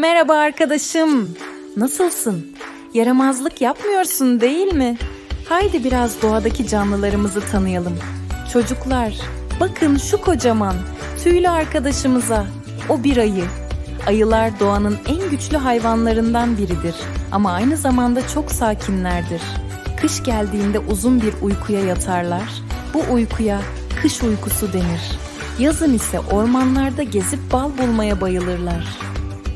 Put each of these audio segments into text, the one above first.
Merhaba arkadaşım. Nasılsın? Yaramazlık yapmıyorsun değil mi? Haydi biraz doğadaki canlılarımızı tanıyalım. Çocuklar, bakın şu kocaman, tüylü arkadaşımıza. O bir ayı. Ayılar doğanın en güçlü hayvanlarından biridir ama aynı zamanda çok sakinlerdir. Kış geldiğinde uzun bir uykuya yatarlar. Bu uykuya kış uykusu denir. Yazın ise ormanlarda gezip bal bulmaya bayılırlar.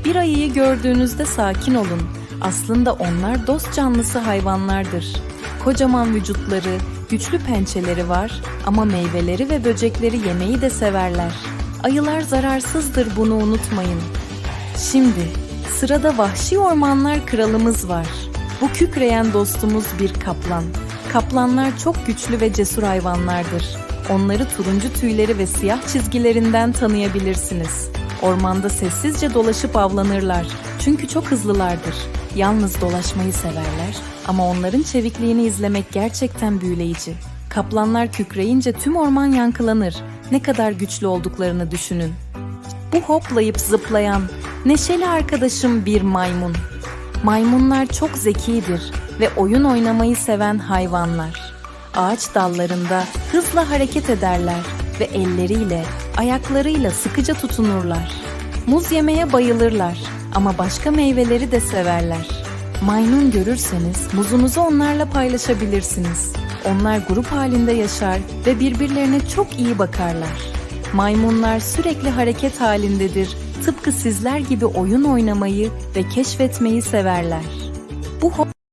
Bir ayıyı gördüğünüzde sakin olun. Aslında onlar dost canlısı hayvanlardır. Kocaman vücutları, güçlü pençeleri var ama meyveleri ve böcekleri yemeyi de severler. Ayılar zararsızdır bunu unutmayın. Şimdi sırada vahşi ormanlar kralımız var. Bu kükreyen dostumuz bir kaplan. Kaplanlar çok güçlü ve cesur hayvanlardır. Onları turuncu tüyleri ve siyah çizgilerinden tanıyabilirsiniz. Ormanda sessizce dolaşıp avlanırlar. Çünkü çok hızlılardır. Yalnız dolaşmayı severler ama onların çevikliğini izlemek gerçekten büyüleyici. Kaplanlar kükreyince tüm orman yankılanır. Ne kadar güçlü olduklarını düşünün. Bu hoplayıp zıplayan neşeli arkadaşım bir maymun. Maymunlar çok zekidir ve oyun oynamayı seven hayvanlar. Ağaç dallarında hızla hareket ederler ve elleriyle, ayaklarıyla sıkıca tutunurlar. Muz yemeye bayılırlar ama başka meyveleri de severler. Maymun görürseniz muzunuzu onlarla paylaşabilirsiniz. Onlar grup halinde yaşar ve birbirlerine çok iyi bakarlar. Maymunlar sürekli hareket halindedir. Tıpkı sizler gibi oyun oynamayı ve keşfetmeyi severler. Bu